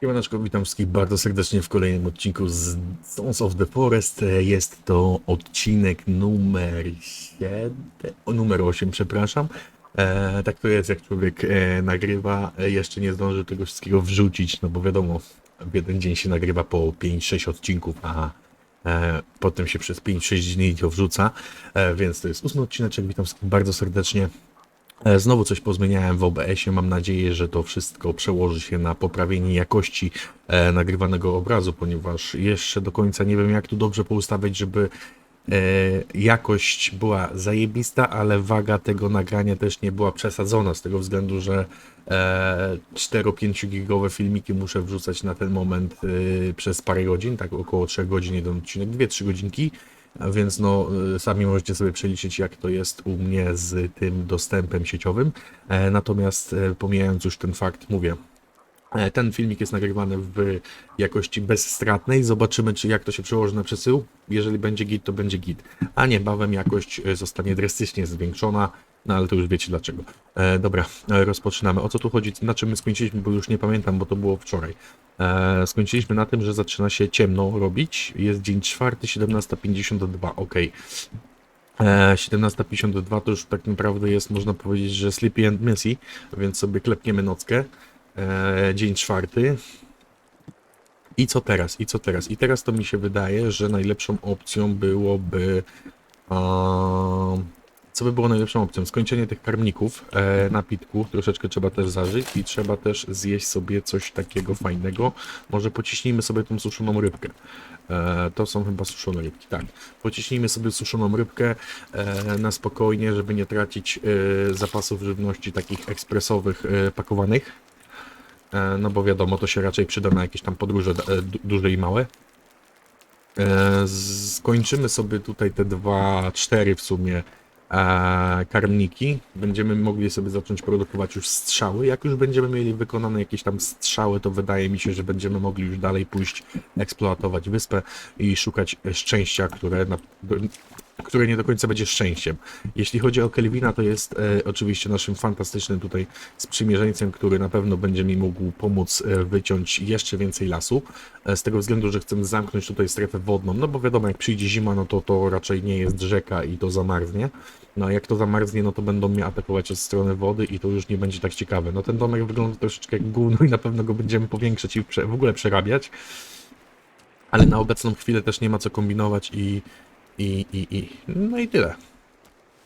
Siemaneczko, witam wszystkich bardzo serdecznie w kolejnym odcinku z Sons of the Forest. Jest to odcinek numer 7, o, numer 8, przepraszam. E, tak to jest, jak człowiek e, nagrywa, e, jeszcze nie zdąży tego wszystkiego wrzucić, no bo wiadomo, w jeden dzień się nagrywa po 5-6 odcinków, a e, potem się przez 5-6 dni to wrzuca, e, więc to jest ósmy odcineczek, witam wszystkich bardzo serdecznie. E, Znowu coś pozmieniałem w OBS-ie. Mam nadzieję, że to wszystko przełoży się na poprawienie jakości e, nagrywanego obrazu, ponieważ jeszcze do końca nie wiem, jak tu dobrze poustawiać, żeby e, jakość była zajebista, ale waga tego nagrania też nie była przesadzona, z tego względu, że e, 4-5 gigowe filmiki muszę wrzucać na ten moment e, przez parę godzin, tak około 3 godzin jeden odcinek, 2-3 godzinki. Więc no, y, sami możecie sobie przeliczyć, jak to jest u mnie z tym dostępem sieciowym. E, Natomiast e, pomijając już ten fakt, mówię, e, ten filmik jest nagrywany w jakości bezstratnej. Zobaczymy, czy jak to się przełoży na przesył. Jeżeli będzie git, to będzie git. A niebawem jakość zostanie drastycznie zwiększona. No ale to już wiecie dlaczego. E, dobra, e, rozpoczynamy. O co tu chodzi? Na czym my skończyliśmy, bo już nie pamiętam, bo to było wczoraj. E, skończyliśmy na tym, że zaczyna się ciemno robić. Jest dzień czwarty, 17.52. Ok. E, 17.52 to już tak naprawdę jest, można powiedzieć, że Sleepy and Messy, więc sobie klepniemy nockę. E, dzień czwarty. I co teraz? I co teraz? I teraz to mi się wydaje, że najlepszą opcją byłoby. Co by było najlepszą opcją? Skończenie tych karmników, e, napitku, troszeczkę trzeba też zażyć i trzeba też zjeść sobie coś takiego fajnego. Może pociśnijmy sobie tą suszoną rybkę. E, to są chyba suszone rybki, tak. Pociśnijmy sobie suszoną rybkę e, na spokojnie, żeby nie tracić e, zapasów żywności takich ekspresowych, e, pakowanych. E, no bo wiadomo, to się raczej przyda na jakieś tam podróże e, du- duże i małe. E, Skończymy sobie tutaj te dwa, cztery w sumie karmniki. Będziemy mogli sobie zacząć produkować już strzały. Jak już będziemy mieli wykonane jakieś tam strzały, to wydaje mi się, że będziemy mogli już dalej pójść eksploatować wyspę i szukać szczęścia, które, na, które nie do końca będzie szczęściem. Jeśli chodzi o Kelvina, to jest e, oczywiście naszym fantastycznym tutaj sprzymierzeńcem, który na pewno będzie mi mógł pomóc e, wyciąć jeszcze więcej lasu. E, z tego względu, że chcemy zamknąć tutaj strefę wodną, no bo wiadomo, jak przyjdzie zima, no to to raczej nie jest rzeka i to zamarznie. No a jak to zamarznie, no to będą mnie atakować od strony wody i to już nie będzie tak ciekawe. No ten domek wygląda troszeczkę jak gówno i na pewno go będziemy powiększać i w ogóle przerabiać. Ale na obecną chwilę też nie ma co kombinować i, i, i, i no i tyle.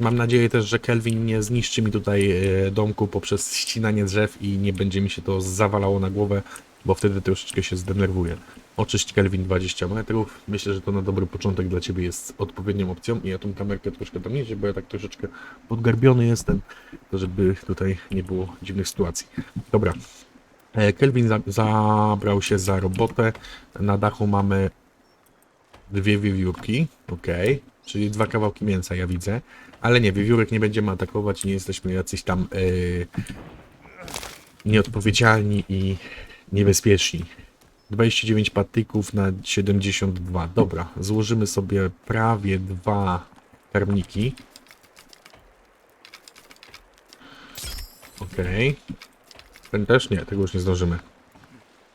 Mam nadzieję też, że Kelvin nie zniszczy mi tutaj e, domku poprzez ścinanie drzew i nie będzie mi się to zawalało na głowę, bo wtedy troszeczkę się zdenerwuję. Oczyść Kelvin 20 metrów. Myślę, że to na dobry początek dla Ciebie jest odpowiednią opcją i ja tą kamerkę troszkę tam niesie, bo ja tak troszeczkę podgarbiony jestem, to żeby tutaj nie było dziwnych sytuacji. Dobra. E, Kelvin za zabrał się za robotę. Na dachu mamy dwie wiewiórki, ok, czyli dwa kawałki mięsa, ja widzę. Ale nie, wiewiórek nie będziemy atakować, nie jesteśmy jacyś tam yy, nieodpowiedzialni i niebezpieczni. 29 patyków na 72. Dobra, złożymy sobie prawie dwa karmniki. Okej. Ten też nie, tego już nie zdążymy.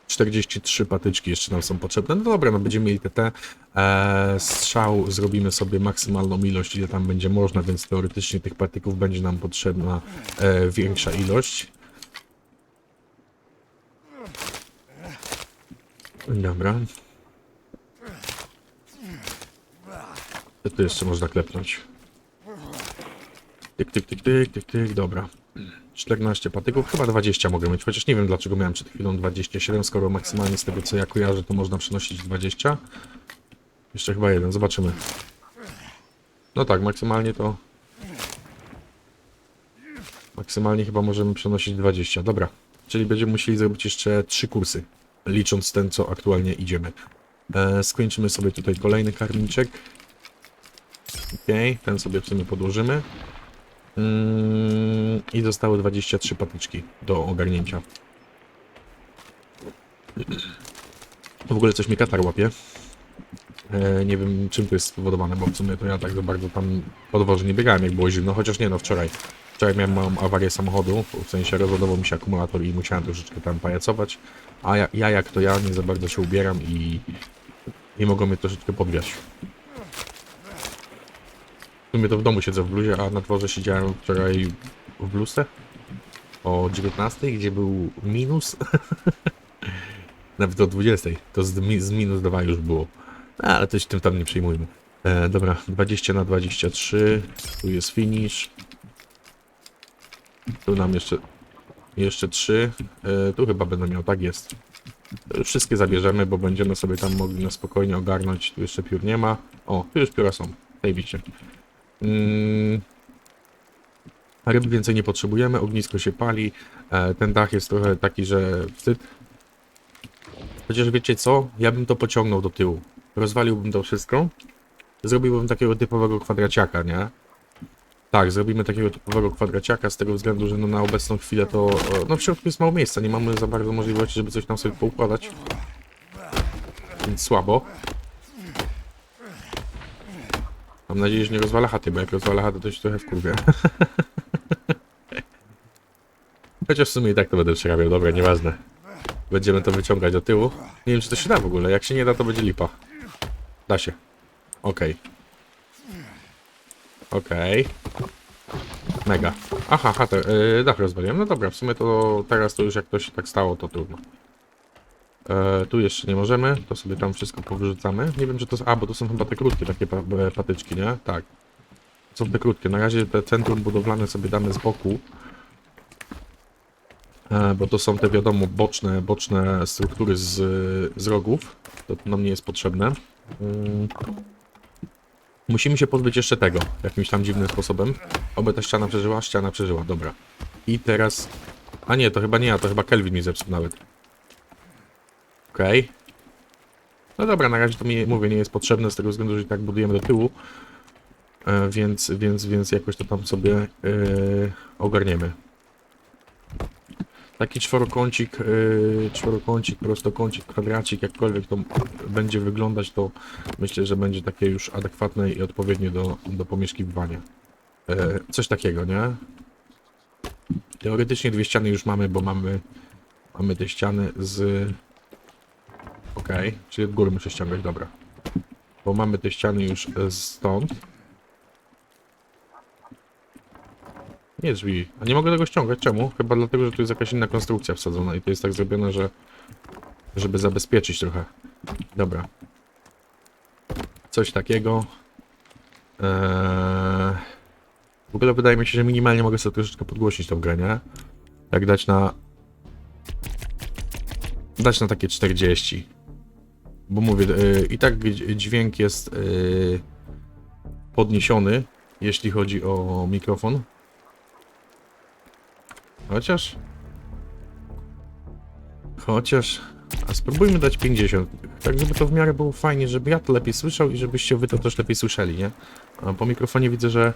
43 patyczki jeszcze nam są potrzebne. No dobra, no będziemy mieli te e, strzał, zrobimy sobie maksymalną ilość, ile tam będzie można, więc teoretycznie tych patyków będzie nam potrzebna e, większa ilość. Dobra. Co tu jeszcze można klepnąć? Tyk, tyk, tyk, tyk, tyk, tyk, dobra. 14 patyków, chyba 20 mogę mieć, chociaż nie wiem dlaczego miałem przed chwilą 27, skoro maksymalnie z tego co ja kojarzę to można przenosić 20. Jeszcze chyba jeden, zobaczymy. No tak, maksymalnie to... Maksymalnie chyba możemy przenosić 20, dobra. Czyli będziemy musieli zrobić jeszcze 3 kursy, licząc ten co aktualnie idziemy. E, skończymy sobie tutaj kolejny karniczek. Okej, ten sobie w sumie podłożymy. Mm, I zostały 23 patyczki do ogarnięcia. W ogóle coś mi katar łapie. E, nie wiem czym to jest spowodowane, bo w sumie to ja tak za bardzo tam po nie biegałem jak było zimno, chociaż nie no wczoraj. Wczoraj miałem małą awarię samochodu, w sensie rozładował mi się akumulator i musiałem troszeczkę tam pajacować, a ja, ja jak to ja nie za bardzo się ubieram i nie mogą mnie troszeczkę podwiać. Sumie to w domu siedzę w bluzie, a na dworze siedziałem wczoraj w bluzce o 19, gdzie był minus. Nawet do 20, to z, z minus 2 już było. No, ale to się tym tam nie przejmujmy. E, dobra, 20 na 23, tu jest finish. Tu nam jeszcze, jeszcze 3. E, tu chyba będę miał, tak jest. Wszystkie zabierzemy, bo będziemy sobie tam mogli na spokojnie ogarnąć. Tu jeszcze piór nie ma. O, tu już pióra są. Zajebiście. Mm. Ryb więcej nie potrzebujemy, ognisko się pali. E, ten dach jest trochę taki, że wstyd. Chociaż wiecie co? Ja bym to pociągnął do tyłu. Rozwaliłbym to wszystko. Zrobiłbym takiego typowego kwadraciaka, nie? Tak, zrobimy takiego typowego kwadraciaka z tego względu, że no na obecną chwilę to... No w środku jest mało miejsca, nie mamy za bardzo możliwości, żeby coś tam sobie poukładać. Więc słabo. Mam nadzieję, że nie rozwala chaty, bo jak rozwala chatę, to się trochę wkurwię. Chociaż w sumie i tak to będę przerabiał, dobra, nieważne. Będziemy to wyciągać do tyłu. Nie wiem, czy to się da w ogóle. Jak się nie da, to będzie lipa. Da się. Okej. Okej. Mega. Aha, chatę, yy, dach rozwaliłem. No dobra, w sumie to teraz to już jak to się tak stało, to trudno. E, tu jeszcze nie możemy, to sobie tam wszystko powyrzucamy. Nie wiem, czy to są... A, bo to są chyba te krótkie takie e, patyczki, nie? Tak. Są te krótkie. Na razie te centrum budowlane sobie damy z boku. E, bo to są te wiadomo boczne, boczne struktury z, z rogów. To nam nie jest potrzebne. Mm. Musimy się pozbyć jeszcze tego, jakimś tam dziwnym sposobem. Oby ta ściana przeżyła, ściana przeżyła, dobra. I teraz... A nie, to chyba nie ja, to chyba Kelvin mi zepsuł nawet. Okej. No dobra, na razie to mi, mówię, nie jest potrzebne z tego względu, że i tak budujemy do tyłu. E, więc, więc, więc jakoś to tam sobie e, ogarniemy. Taki czworokącik, yy, czworokącik, prostokącik, kwadracik, jakkolwiek to będzie wyglądać, to myślę, że będzie takie już adekwatne i odpowiednie do, do pomieszkiwania. Yy, coś takiego, nie? Teoretycznie dwie ściany już mamy, bo mamy, mamy te ściany z... Okej, czyli od góry muszę ściągać, dobra. Bo mamy te ściany już e, stąd. Nie drzwi. A nie mogę tego ściągać. Czemu? Chyba dlatego, że tu jest jakaś inna konstrukcja wsadzona i to jest tak zrobione, że... Żeby zabezpieczyć trochę. Dobra. Coś takiego. Eee... W ogóle wydaje mi się, że minimalnie mogę sobie troszeczkę podgłosić tą grę, nie? Jak dać na... Dać na takie 40. Bo mówię, yy, i tak dź- dźwięk jest yy, podniesiony, jeśli chodzi o mikrofon. Chociaż... Chociaż... A spróbujmy dać 50. Tak, żeby to w miarę było fajnie, żeby ja to lepiej słyszał i żebyście wy to też lepiej słyszeli, nie? A po mikrofonie widzę, że...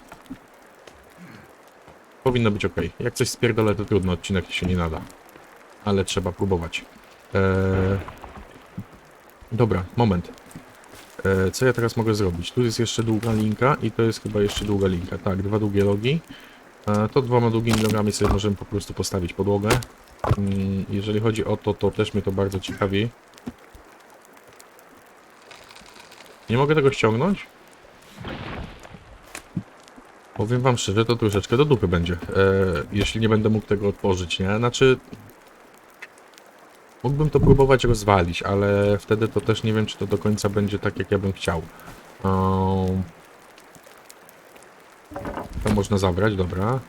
Powinno być ok. Jak coś spierdolę, to trudno, odcinek się nie nada. Ale trzeba próbować. Eee... Dobra, moment. Eee, co ja teraz mogę zrobić? Tu jest jeszcze długa linka i to jest chyba jeszcze długa linka. Tak, dwa długie logi. E, To dwoma długimi nogami sobie możemy po prostu postawić podłogę. Mm, Jeżeli chodzi o to, to też mnie to bardzo ciekawi. Nie mogę tego ściągnąć? Powiem wam szczerze, to troszeczkę do dupy będzie, e, jeśli nie będę mógł tego otworzyć, nie? Znaczy... Mógłbym to próbować rozwalić, ale wtedy to też nie wiem, czy to do końca będzie tak, jak ja bym chciał. Um, to można zabrać, dobra.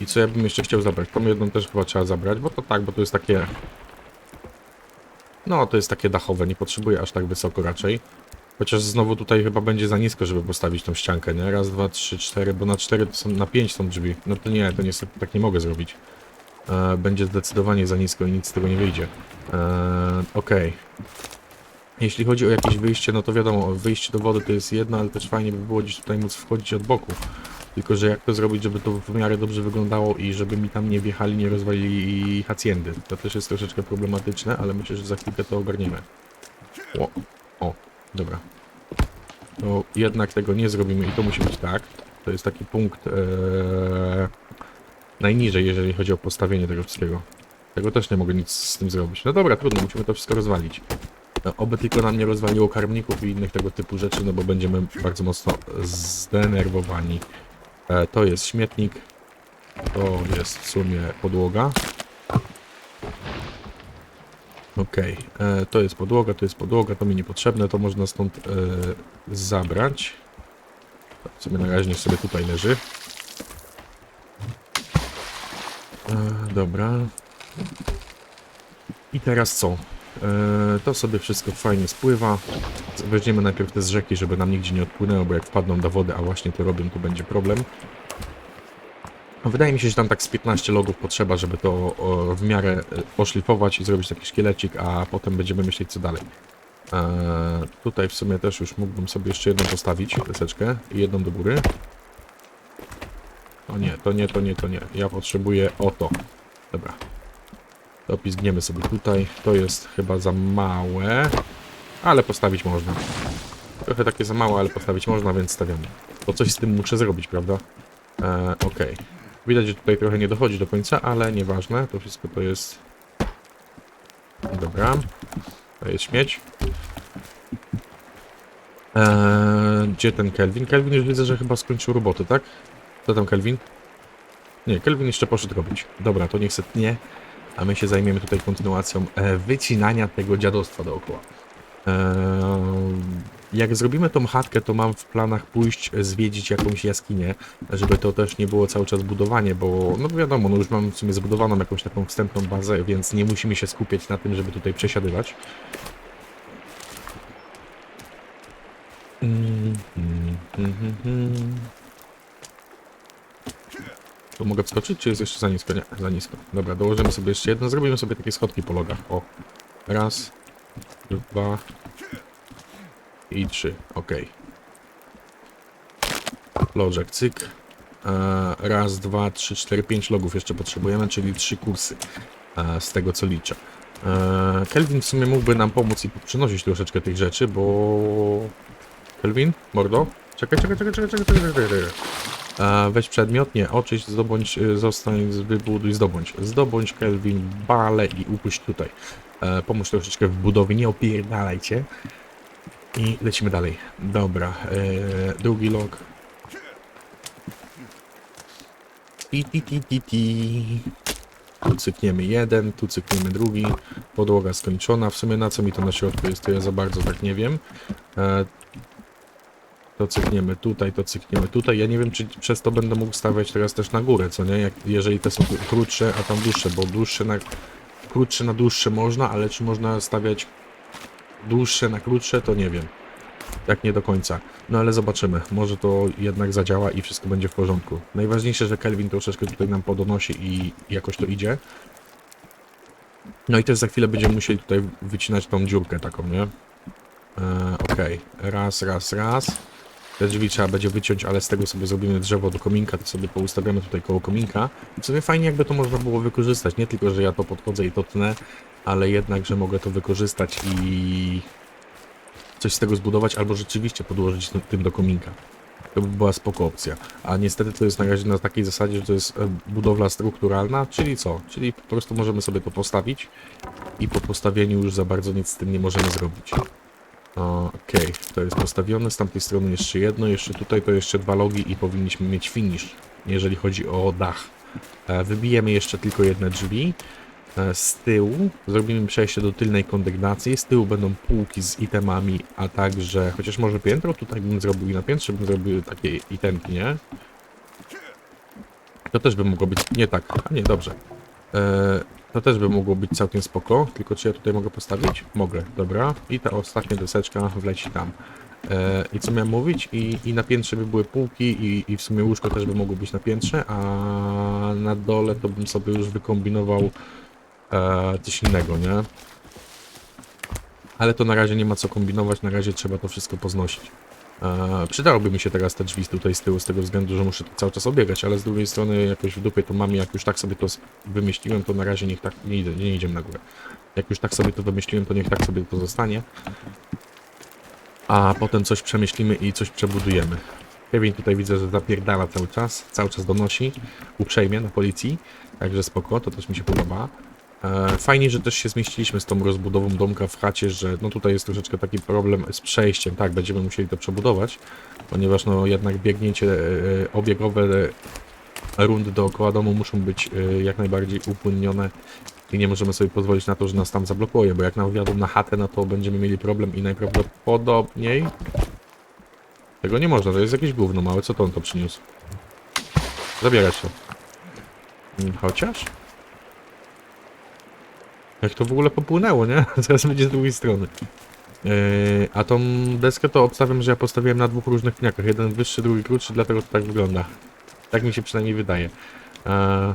I co ja bym jeszcze chciał zabrać? Tą jedną też chyba trzeba zabrać, bo to tak, bo to jest takie... No, to jest takie dachowe, nie potrzebuję aż tak wysoko raczej. Chociaż znowu tutaj chyba będzie za nisko, żeby postawić tą ściankę, nie? Raz, dwa, trzy, cztery, bo na cztery to są, na pięć są drzwi. No to nie, to niestety tak nie mogę zrobić. E, będzie zdecydowanie za nisko i nic z tego nie wyjdzie. E, Okej. Jeśli chodzi o jakieś wyjście, no to wiadomo, wyjście do wody to jest jedno, ale też fajnie by było gdzieś tutaj móc wchodzić od boku. Tylko, że jak to zrobić, żeby to w miarę dobrze wyglądało i żeby mi tam nie wjechali, nie rozwalili haciendy. To też jest troszeczkę problematyczne, ale myślę, że za chwilkę to ogarniemy. O, o, dobra. To jednak tego nie zrobimy i to musi być tak. To jest taki punkt e, najniżej, jeżeli chodzi o postawienie tego wszystkiego. Tego też nie mogę nic z tym zrobić. No dobra, trudno, musimy to wszystko rozwalić. No, oby tylko nam nie rozwaliło karmników i innych tego typu rzeczy, no bo będziemy bardzo mocno zdenerwowani. E, to jest śmietnik. To jest w sumie podłoga. Okej, e, to jest podłoga, to jest podłoga, to mi niepotrzebne, to można stąd e, zabrać. To w sumie na razie sobie tutaj leży. E, dobra. I teraz co? E, to sobie wszystko fajnie spływa. Weźmiemy najpierw te z rzeki, żeby nam nigdzie nie odpłynęło, bo jak wpadną do wody, a właśnie to robią, to będzie problem. Wydaje mi się, że tam tak z 15 logów potrzeba, żeby to w miarę e, oszlifować i zrobić taki szkielecik, a potem będziemy myśleć co dalej. Eee, tutaj w sumie też już mógłbym sobie jeszcze jedną postawić, deseczkę i jedną do góry. O nie, to nie, to nie, to nie. Ja potrzebuję o to. Dobra. To pizgniemy sobie tutaj. To jest chyba za małe, ale postawić można. Trochę takie za małe, ale postawić można, więc stawiamy. To coś z tym muszę zrobić, prawda? Eee, Okej. Widać, że tutaj trochę nie dochodzi do końca, ale nieważne. To wszystko to jest... Dobra. To jest śmieć. Eee, gdzie ten Kelvin? Kelvin już widzę, że chyba skończył roboty, tak? Co tam Kelvin? Nie, Kelvin jeszcze poszedł robić. Dobra, to niech se tnie, a my się zajmiemy tutaj kontynuacją e, wycinania tego dziadostwa dookoła. Eee, jak zrobimy tą chatkę, to mam w planach pójść e, zwiedzić jakąś jaskinię, żeby to też nie było cały czas budowanie, bo no wiadomo, no już mam w sumie zbudowaną jakąś taką wstępną bazę, więc nie musimy się skupiać na tym, żeby tutaj przesiadywać. Mm, mm, mm, mm, mm. Tu mogę wskoczyć, czy jest jeszcze za nisko? Nie, za nisko. Dobra, dołożymy sobie jeszcze jedno. Zrobimy sobie takie schodki po logach. O. Raz, dwa i trzy. Ok. Lożek, cyk. E, raz, dwa, trzy, cztery, pięć logów jeszcze potrzebujemy, czyli trzy kursy. E, z tego co liczę. E, Kelvin w sumie mógłby nam pomóc i przynosić troszeczkę tych rzeczy, bo... Kelvin? Mordo? Czekaj, czekaj, czekaj, czekaj, czekaj, czekaj, czekaj. E, weź przedmiot, nie, oczyść, zdobądź, y, zostań, wybuduj, zdobądź. Zdobądź Kelvin, bale i upuść tutaj. E, pomóż troszeczkę w budowie, nie opierdalajcie. I lecimy dalej. Dobra, e, drugi log. Ti, ti, ti, ti, ti. Tu cykniemy jeden, tu cykniemy drugi. Podłoga skończona. W sumie na co mi to na środku jest, to ja za bardzo tak nie wiem. To cykniemy tutaj, to cykniemy tutaj. Ja nie wiem, czy przez to będę mógł stawiać teraz też na górę, co nie? Jak, jeżeli te są krótsze, a tam dłuższe, bo dłuższe na... Krótsze na dłuższe można, ale czy można stawiać dłuższe na krótsze, to nie wiem. Tak nie do końca. No ale zobaczymy. Może to jednak zadziała i wszystko będzie w porządku. Najważniejsze, że Kelvin troszeczkę tutaj nam podonosi i jakoś to idzie. No i też za chwilę będziemy musieli tutaj wycinać tą dziurkę taką, nie? Eee, Okej. Raz, raz, raz. Te drzwi trzeba będzie wyciąć, ale z tego sobie zrobimy drzewo do kominka, to sobie poustawiamy tutaj koło kominka. W sumie fajnie jakby to można było wykorzystać, nie tylko, że ja to podchodzę i to tnę, ale jednak, że mogę to wykorzystać i coś z tego zbudować, albo rzeczywiście podłożyć tym- tym do kominka. To by była spoko opcja. A niestety to jest na razie na takiej zasadzie, że to jest e, budowla strukturalna, czyli co? Czyli po prostu możemy sobie to postawić i po postawieniu już za bardzo nic z tym nie możemy zrobić. Okej, to jest postawione, z tamtej strony jeszcze jedno, jeszcze tutaj to jeszcze dwa logi i powinniśmy mieć finish, jeżeli chodzi o dach. E, Wybijemy jeszcze tylko jedne drzwi. E, Z tyłu zrobimy przejście do tylnej kondygnacji. Z tyłu będą półki z itemami, a także, chociaż może piętro, tutaj bym zrobił i na piętrze bym zrobił takie itemki, nie? To też by mogło być, nie tak, a nie, dobrze. To też by mogło być całkiem spoko, tylko czy ja tutaj mogę postawić? Mogę, dobra. I ta ostatnia deseczka wleci tam. E, I co miałem mówić? I, I na piętrze by były półki i, i w sumie łóżko też by mogło być na piętrze, a na dole to bym sobie już wykombinował e, coś innego, nie? Ale to na razie nie ma co kombinować, na razie trzeba to wszystko poznosić. E, przydałoby mi się teraz te drzwi tutaj z tyłu, z tego względu, że muszę cały czas obiegać, ale z drugiej strony jakoś w dupie to mam jak już tak sobie to wymyśliłem, to na razie niech tak nie, nie idziemy na górę. Jak już tak sobie to wymyśliłem, to niech tak sobie to zostanie. A potem coś przemyślimy i coś przebudujemy. Kevin tutaj widzę, że zapierdala cały czas, cały czas donosi, uprzejmie na policji, także spoko, to też mi się podoba. E, Fajnie, że też się zmieściliśmy z tą rozbudową domka w chacie, że no tutaj jest troszeczkę taki problem z przejściem, tak, będziemy musieli to przebudować, ponieważ no jednak biegnięcie e, obiegowe rund dookoła domu muszą być e, jak najbardziej upłynnione i nie możemy sobie pozwolić na to, że nas tam zablokuje, bo jak nam wjadą na chatę, no to będziemy mieli problem i najprawdopodobniej tego nie można, to jest jakieś gówno małe, co to on to przyniósł? Zabierać to. Mm, Chociaż? Jak to w ogóle popłynęło, nie? Teraz będzie z drugiej strony. Yy, a tą deskę to obstawiam, że ja postawiłem na dwóch różnych pniakach. Jeden wyższy, drugi krótszy, dlatego to tak wygląda. Tak mi się przynajmniej wydaje. Eee,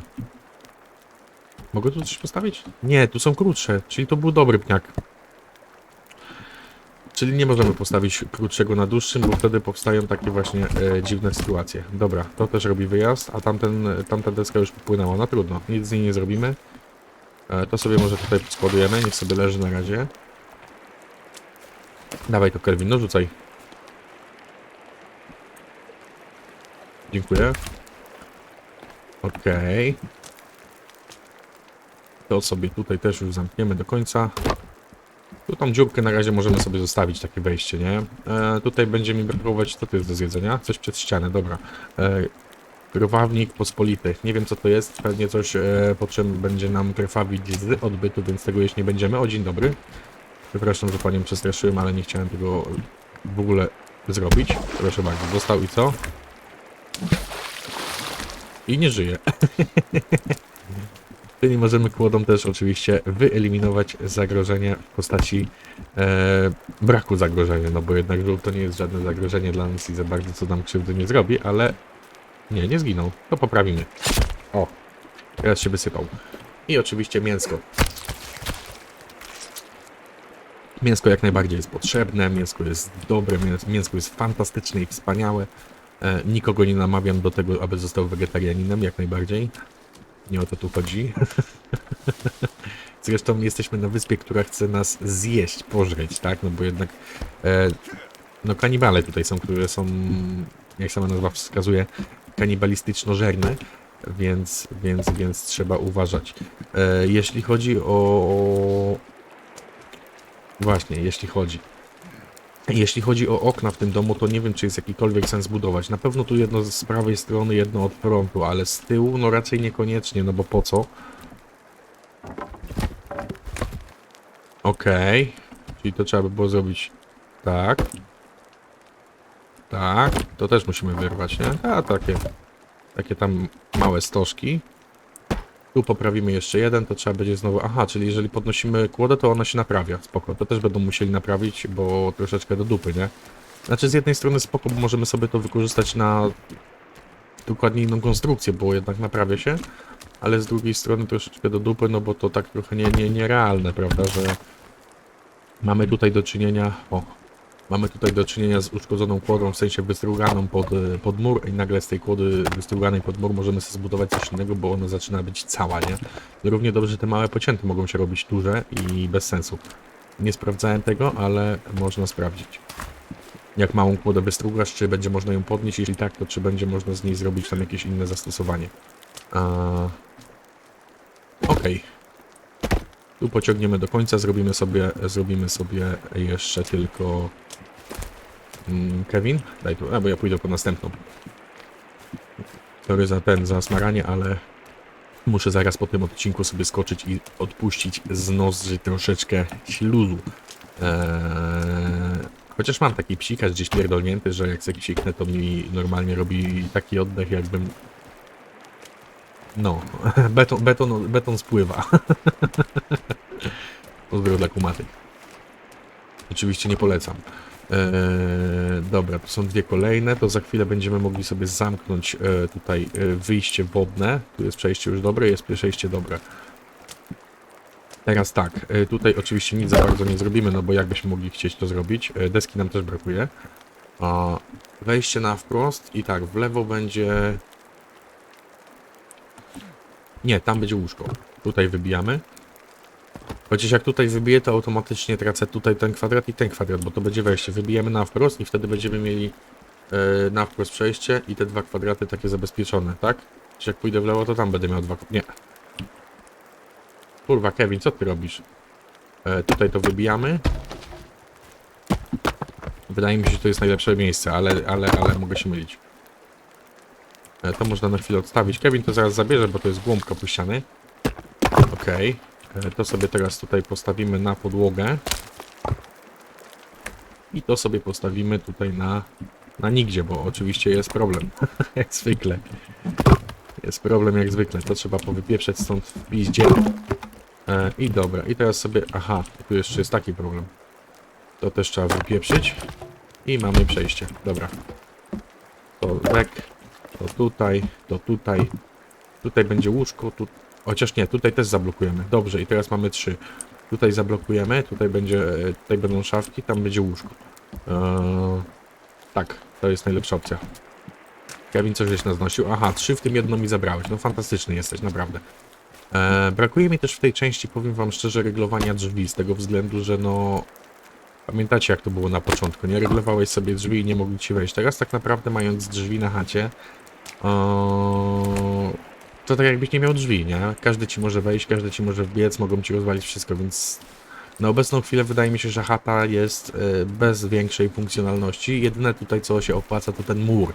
mogę tu coś postawić? Nie, tu są krótsze, czyli to był dobry pniak. Czyli nie możemy postawić krótszego na dłuższym, bo wtedy powstają takie właśnie e, dziwne sytuacje. Dobra, to też robi wyjazd, a tamten, tamta deska już popłynęła. No trudno, nic z niej nie zrobimy. E, to sobie może tutaj składujemy, niech sobie leży na razie. Dawaj to Kelvin, no rzucaj. Dziękuję. Okej. To sobie tutaj też już zamkniemy do końca. Tu tą dziurkę na razie możemy sobie zostawić, takie wejście, nie? E, tutaj będzie mi brakować, co to jest do zjedzenia? Coś przed ścianę, dobra. E, krwawnik pospolity. Nie wiem co to jest, pewnie coś, e, po czym będzie nam krwawić z odbytu, więc tego jeść nie będziemy. O, dzień dobry. Przepraszam, że panią przestraszyłem, ale nie chciałem tego w ogóle zrobić. Proszę bardzo, dostał i co? I nie żyje. Czyli możemy kłodą też oczywiście wyeliminować zagrożenie w postaci e, braku zagrożenia, no bo jednak żółw to nie jest żadne zagrożenie dla nas i za bardzo co nam krzywdy nie zrobi, ale nie, nie zginął. To poprawimy. O, teraz się wysypał. I oczywiście mięsko. Mięsko jak najbardziej jest potrzebne, mięsko jest dobre, mięs- mięsko jest fantastyczne i wspaniałe. E, nikogo nie namawiam do tego, aby został wegetarianinem, jak najbardziej. Nie o to tu chodzi. Zresztą jesteśmy na wyspie, która chce nas zjeść, pożreć, tak? No bo jednak e, no kanibale tutaj są, które są, jak sama nazwa wskazuje, kanibalistyczno-żerne, więc, więc, więc trzeba uważać. E, jeśli chodzi o. Właśnie, jeśli chodzi. Jeśli chodzi o okna w tym domu, to nie wiem, czy jest jakikolwiek sens budować. Na pewno tu jedno z prawej strony, jedno od frontu, ale z tyłu, no raczej niekoniecznie, no bo po co? Okej. Czyli to trzeba by było zrobić tak. Tak. To też musimy wyrwać, nie? A, takie. Takie tam małe stożki. Tu poprawimy jeszcze jeden, to trzeba będzie znowu... Aha, czyli jeżeli podnosimy kłodę, to ona się naprawia. Spoko, to też będą musieli naprawić, bo troszeczkę do dupy, nie? Znaczy z jednej strony spoko, bo możemy sobie to wykorzystać na dokładnie inną konstrukcję, bo jednak naprawia się, ale z drugiej strony troszeczkę do dupy, no bo to tak trochę nie, nie, nierealne, prawda, że mamy tutaj do czynienia... O, mamy tutaj do czynienia z uszkodzoną kłodą, w sensie wystruganą pod, e, pod mur i nagle z tej kłody wystruganej pod mur możemy sobie zbudować coś innego, bo ona zaczyna być cała, nie? Równie dobrze te małe pocięty mogą się robić duże i bez sensu. Nie sprawdzałem tego, ale można sprawdzić. Jak małą kłodę wystrugasz, czy będzie można ją podnieść, jeśli tak, to czy będzie można z niej zrobić tam jakieś inne zastosowanie. A... Okej. Tu pociągniemy do końca, zrobimy sobie, zrobimy sobie jeszcze tylko... Mm, Kevin? Daj tu, a bo ja pójdę po następną. Sorry za ten, za smaranie, ale muszę zaraz po tym odcinku sobie skoczyć i odpuścić z nozdrzy troszeczkę śluzu. Eee, chociaż mam taki psikacz gdzieś pierdolnięty, że jak sobie siknę, to mi normalnie robi taki oddech, jakbym... No, beton, beton, beton spływa. Pozdro dla kumaty. Oczywiście nie polecam. Eee, dobra, to są dwie kolejne, to za chwilę będziemy mogli sobie zamknąć e, tutaj e, wyjście wodne. Tu jest przejście już dobre, jest przejście dobre. Teraz tak, e, tutaj oczywiście nic za bardzo nie zrobimy, no bo jakbyśmy mogli chcieć to zrobić. E, deski nam też brakuje. A, wejście na wprost i tak, w lewo będzie... Nie, tam będzie łóżko. Tutaj wybijamy. Chociaż jak tutaj wybiję, to automatycznie tracę tutaj ten kwadrat i ten kwadrat, bo to będzie wejście. Wybijemy na wprost i wtedy będziemy mieli yy, na wprost przejście i te dwa kwadraty takie zabezpieczone, tak? Czy jak pójdę w lewo, to tam będę miał dwa... Nie. Kurwa, Kevin, co ty robisz? E, tutaj to wybijamy. Wydaje mi się, że to jest najlepsze miejsce, ale, ale, ale mogę się mylić. E, to można na chwilę odstawić. Kevin to zaraz zabierze, bo to jest głąbka puściany. Okej. E, To sobie teraz tutaj postawimy na podłogę. I to sobie postawimy tutaj na, na nigdzie, bo oczywiście jest problem. jak zwykle. Jest problem jak zwykle. To trzeba powypieprzeć stąd w piździe. E, I dobra. I teraz sobie... Aha, tu jeszcze jest taki problem. To też trzeba wypieprzyć. I mamy przejście. Dobra. To wek. To tutaj. To tutaj. Tutaj będzie łóżko. Tu... Chociaż nie, tutaj też zablokujemy. Dobrze, i teraz mamy trzy. Tutaj zablokujemy. Tutaj będzie... e, Tutaj będą szafki. Tam będzie łóżko. Eee, tak, to jest najlepsza opcja. Kevin coś żeś naznosił. Aha, trzy w tym jedno mi zabrałeś. No fantastyczny jesteś, naprawdę. E, brakuje mi też w tej części, powiem wam szczerze, reglowania drzwi, z tego względu, że no... Pamiętacie jak to było na początku, nie? Reglowałeś sobie drzwi i nie mogli ci wejść. Teraz tak naprawdę mając drzwi na chacie, o, to tak jakbyś nie miał drzwi, nie? Każdy ci może wejść, każdy ci może wbiec, mogą ci rozwalić wszystko, więc... Na obecną chwilę wydaje mi się, że chata jest e, bez większej funkcjonalności. Jedyne tutaj co się opłaca to ten mur.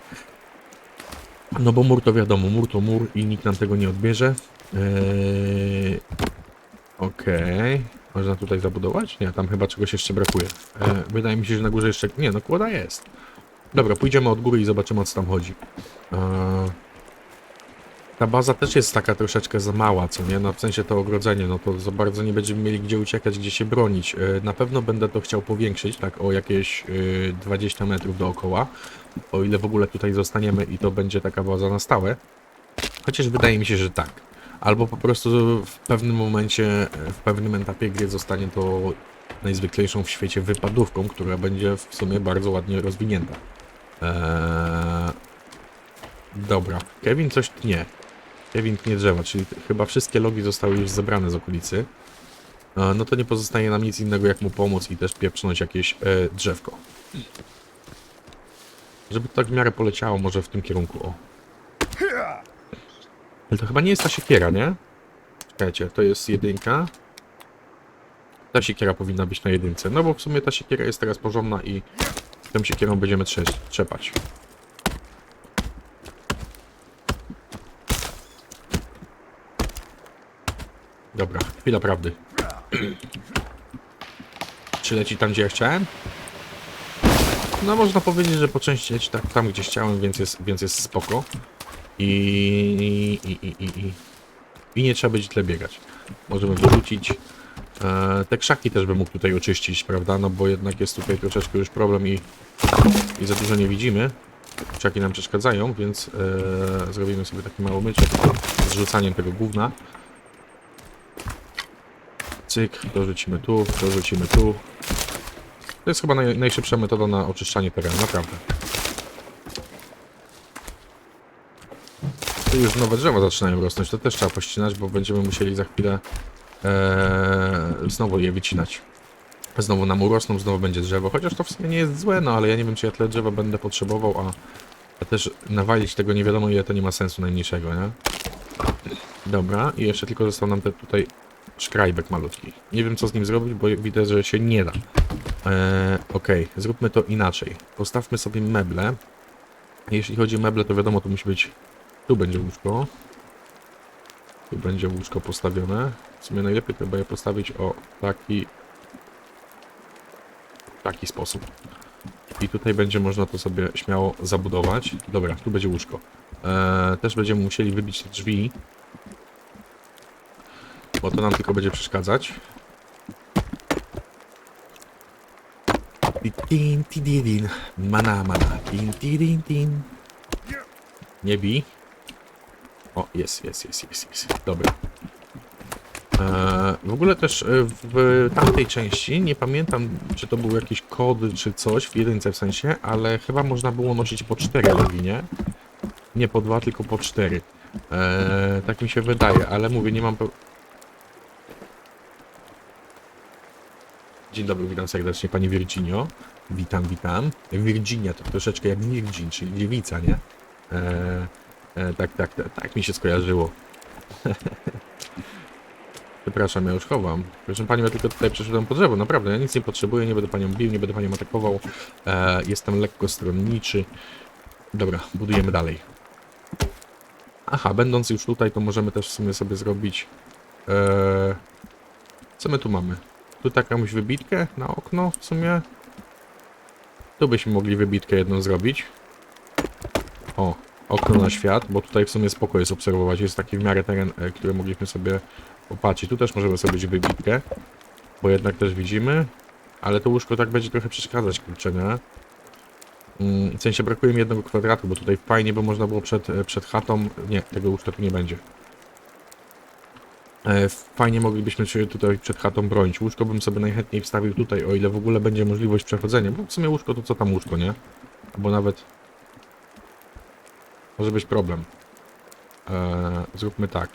No bo mur to wiadomo, mur to mur i nikt nam tego nie odbierze. Eee, Okej. Można tutaj zabudować? Nie, tam chyba czegoś jeszcze brakuje. Eee, wydaje mi się, że na górze jeszcze... Nie, no kłoda jest. Dobra, pójdziemy od góry i zobaczymy o co tam chodzi. Eee, ta baza też jest taka troszeczkę za mała, co nie? No w sensie to ogrodzenie, no to za bardzo nie będziemy mieli gdzie uciekać, gdzie się bronić. Eee, na pewno będę to chciał powiększyć, tak o jakieś yy, 20 metrów dookoła. O ile w ogóle tutaj zostaniemy i to będzie taka baza na stałe. Chociaż wydaje mi się, że tak. Albo po prostu w pewnym momencie, w pewnym etapie gry zostanie to najzwyklejszą w świecie wypadówką, która będzie w sumie bardzo ładnie rozwinięta. Eee... Dobra, Kevin coś tnie. Kevin tnie drzewa, czyli chyba wszystkie logi zostały już zebrane z okolicy. Eee, no to nie pozostaje nam nic innego jak mu pomóc i też pieprznąć jakieś e, drzewko. Żeby to tak w miarę poleciało może w tym kierunku, o. Ale to chyba nie jest ta siekiera, nie? Czekajcie, to jest jedynka. Ta siekiera powinna być na jedynce. No bo w sumie ta siekiera jest teraz porządna i tą siekierą będziemy trze trzepać. Dobra, chwila prawdy. Czy leci tam, gdzie ja chciałem? No można powiedzieć, że po części leci tak tam, gdzie chciałem, więc jest, więc jest spoko. I, i, i, i, i, i nie trzeba będzie tyle biegać. Możemy wyrzucić. E, te krzaki też bym mógł tutaj oczyścić, prawda? No bo jednak jest tutaj troszeczkę już problem i, i za dużo nie widzimy. Krzaki nam przeszkadzają, więc e, zrobimy sobie taki mały myczek z rzucaniem tego gówna. Cyk, dorzucimy tu, dorzucimy tu. To jest chyba naj, najszybsza metoda na oczyszczanie terenu, naprawdę. Tu już nowe drzewa zaczynają rosnąć, to też trzeba pościnać, bo będziemy musieli za chwilę ee, znowu je wycinać. Znowu nam urosną, znowu będzie drzewo, chociaż to w sumie nie jest złe, no ale ja nie wiem, czy ja tyle drzewa będę potrzebował, a, a też nawalić tego nie wiadomo ile to nie ma sensu najmniejszego, nie? Dobra, i jeszcze tylko został nam ten tutaj szkrajbek malutki. Nie wiem, co z nim zrobić, bo widzę, że się nie da. Eee, Okej, zróbmy to inaczej. Postawmy sobie meble. Jeśli chodzi o meble, to wiadomo, to musi być... Tu będzie łóżko. Tu będzie łóżko postawione. W sumie najlepiej chyba je postawić o taki... taki sposób. I tutaj będzie można to sobie śmiało zabudować. Dobra, tu będzie łóżko. Eee, też będziemy musieli wybić drzwi. Bo to nam tylko będzie przeszkadzać. Tin, tin, tin, tin. Mana, mana. Tin, tin, tin. Nie bij. O, jest, jest, jest, jest, jest. Dobra. Eee, w ogóle też e, w tamtej części, nie pamiętam czy to był jakiś kod czy coś, w jedynce w sensie, ale chyba można było nosić po 4 logi, nie? Po 2, tylko po 4. Eee, tak mi się wydaje, ale mówię, nie mam... Dzień dobry, witam serdecznie Pani Virginio. Witam, witam. Virginia to troszeczkę jak Virgin, czyli dziewica, nie? E, e, tak, tak, tak, tak mi się skojarzyło. Przepraszam, ja już chowam. Proszę Panią, ja tylko tutaj przeszedłem po drzewo, naprawdę, ja nic nie potrzebuję, nie będę Panią bił, nie będę Panią atakował. E, jestem lekko stronniczy. Dobra, budujemy dalej. Aha, będąc już tutaj, to możemy też w sumie sobie zrobić... E, co my tu mamy? Tu jakąś wybitkę na okno w sumie? Tu byśmy mogli wybitkę jedną zrobić. O, okno na świat, bo tutaj w sumie spoko jest obserwować. Jest taki w miarę teren, e, który mogliśmy sobie popatrzeć. Tu też możemy zrobić wybitkę, bo jednak też widzimy. Ale to łóżko tak będzie trochę przeszkadzać, kurczę, nie? Mm, W sensie brakuje mi jednego kwadratu, bo tutaj fajnie by można było przed, e, przed chatą... Nie, tego łóżka tu nie będzie. E, Fajnie moglibyśmy się tutaj przed chatą bronić. Łóżko bym sobie najchętniej wstawił tutaj, o ile w ogóle będzie możliwość przechodzenia. Bo w sumie łóżko to co tam łóżko, nie? Albo nawet... Może być problem. E, zróbmy tak.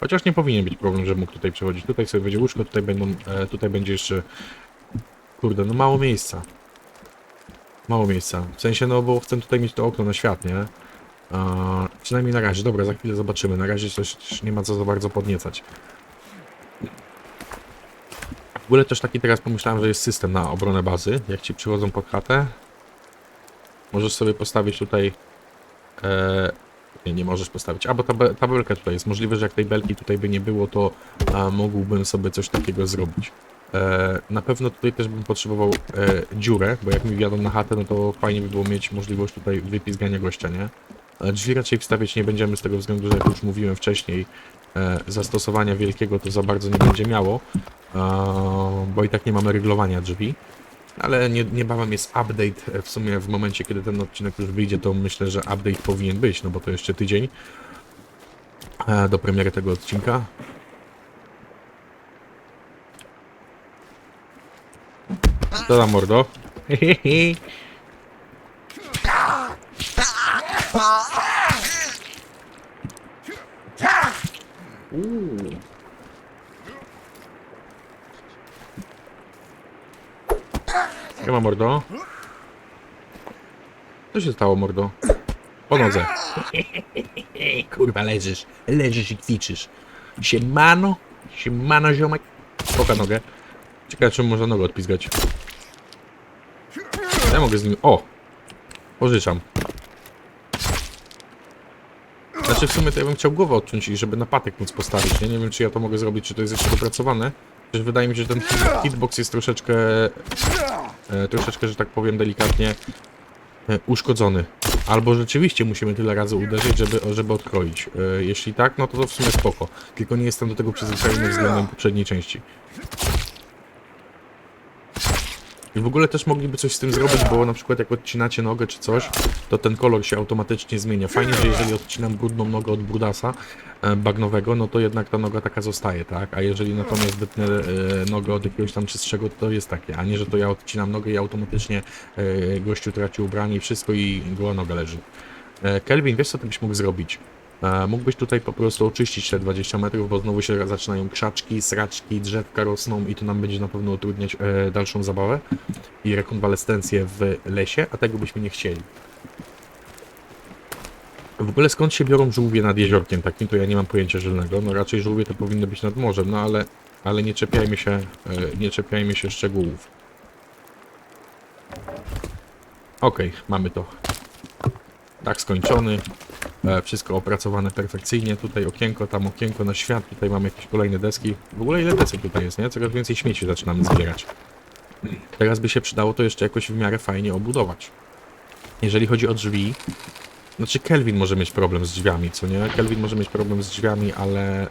Chociaż nie powinien być problem, że mógł tutaj przechodzić. Tutaj sobie będzie łóżko, tutaj będą... E, tutaj będzie jeszcze... Kurde, no mało miejsca. Mało miejsca. W sensie, no bo chcę tutaj mieć to okno na świat, nie? A, przynajmniej na razie. Dobra, za chwilę zobaczymy. Na razie też nie ma co za bardzo podniecać. W ogóle też taki teraz pomyślałem, że jest system na obronę bazy. Jak ci przychodzą pod chatę, możesz sobie postawić tutaj... E, nie, nie możesz postawić. A, bo ta, be- ta belka tutaj jest. Możliwe, że jak tej belki tutaj by nie było, to a, mógłbym sobie coś takiego zrobić. E, na pewno tutaj też bym potrzebował e, dziurę, bo jak mi wjadą na chatę, no to fajnie by było mieć możliwość tutaj wypizgania gościa, nie? Drzwi raczej wstawiać nie będziemy z tego względu, że jak już mówiłem wcześniej, e, zastosowania wielkiego to za bardzo nie będzie miało, bo i tak nie mamy ryglowania drzwi. Ale nie, niebawem jest update, e, w sumie w momencie, kiedy ten odcinek już wyjdzie, to myślę, że update powinien być, no bo to jeszcze tydzień e, do premiery tego odcinka. Co tam, mordo? Uuu. Siema, mordo. Co się stało, mordo? Po nodze. Kurwa, leżysz. Leżysz i kwiczysz. Siemano. Siemano, ziomek. Poka nogę. Ciekawe, czym można nogę odpizgać. Ja mogę z nim... O! Pożyczam. Znaczy w sumie to ja bym chciał głowę odciąć i żeby na patek móc postawić, nie? Nie wiem czy ja to mogę zrobić, czy to jest jeszcze dopracowane. Przecież wydaje mi się, że ten hit- hitbox jest troszeczkę... E, troszeczkę, że tak powiem delikatnie e, uszkodzony. Albo rzeczywiście musimy tyle razy uderzyć, żeby, żeby odkroić. E, jeśli tak, no to to w sumie spoko. Tylko nie jestem do tego przyzwyczajony względem poprzedniej części. W ogóle też mogliby coś z tym zrobić, bo na przykład jak odcinacie nogę czy coś, to ten kolor się automatycznie zmienia. Fajnie, że jeżeli odcinam brudną nogę od brudasa e, bagnowego, no to jednak ta noga taka zostaje, tak? A jeżeli natomiast wytnę e, nogę od jakiegoś tam czystszego, to jest takie, a nie, że to ja odcinam nogę i automatycznie e, gościu traci ubranie i wszystko i goła noga leży. Kelvin, wiesz co ty byś mógł zrobić? E, Mógłbyś tutaj po prostu oczyścić te 20 metrów, bo znowu się zaczynają krzaczki, sraczki, drzewka rosną i to nam będzie na pewno utrudniać e, dalszą zabawę i rekonwalescencję w lesie, a tego byśmy nie chcieli. W ogóle skąd się biorą żółwie nad jeziorkiem takim, to ja nie mam pojęcia żadnego. No raczej żółwie to powinny być nad morzem, no ale, ale nie czepiajmy się, e, nie czepiajmy się szczegółów. Okej, mamy to. Tak skończony. E, Wszystko opracowane perfekcyjnie. Tutaj okienko, tam okienko na świat. Tutaj mamy jakieś kolejne deski. W ogóle ile desek tutaj jest, nie? Coraz więcej śmieci zaczynamy zbierać. Teraz by się przydało to jeszcze jakoś w miarę fajnie obudować. Jeżeli chodzi o drzwi, znaczy Kelvin może mieć problem z drzwiami, co nie? Kelvin może mieć problem z drzwiami, ale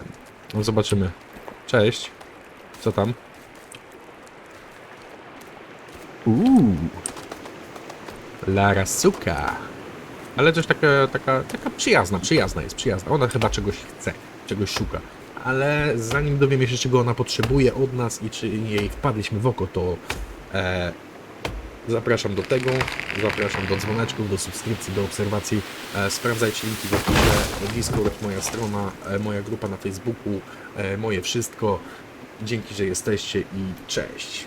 no zobaczymy. Cześć. Co tam? Uuu. Lara Suka. Ale też taka, taka, taka przyjazna, przyjazna jest, przyjazna. Ona chyba czegoś chce, czegoś szuka. Ale zanim dowiemy się, czego ona potrzebuje od nas i czy jej wpadliśmy w oko, to e, zapraszam do tego, zapraszam do dzwoneczków, do subskrypcji, do obserwacji. E, sprawdzajcie linki w opisie, Discord, moja strona, e, moja grupa na Facebooku, e, moje wszystko. Dzięki, że jesteście i cześć.